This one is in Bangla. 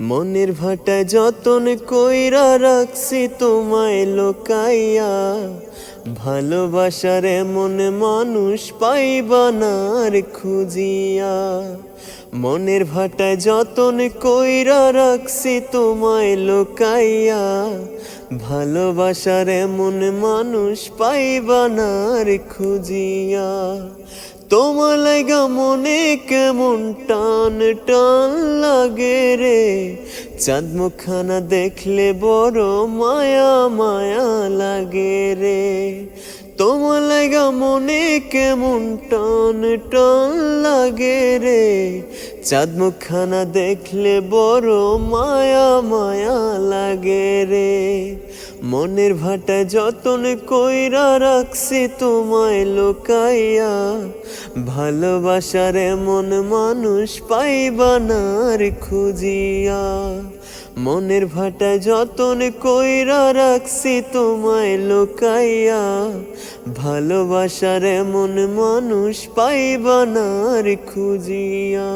মনের ভাটা যতন কইরা রাখছি তোমায় লোকাইয়া ভালোবাসার এমন মানুষ পাইবা না আর খুঁজিয়া। মনের ভাটায় যতন কইরা রাখছি তোমায় লোকাইয়া। ভালোবাসার এমন মানুষ পাইবা না আর খুঁজিয়া। তোমার লাগা মনে কেমন টান টান লাগে রে। চাঁদ মুখানা দেখলে বড় মায়া মায়া লাগে রে। তোমার লাগা মনে কেমন টান টান লাগে রে। চাঁদ মুখানা দেখলে বড় মায়া মায়া লাগে রে। মনের ভাটায় যতন কইরা রাখছি তোমায় লোকাইয়া, ভালোবাসার এমন মানুষ পাইবা না আর খুঁজিয়া। মনের ভাটা যতন কইরা রাখছি তোমায় লোকাইয়া ভালোবাসার এমন মানুষ পাইবা না আর খুঁজিয়া।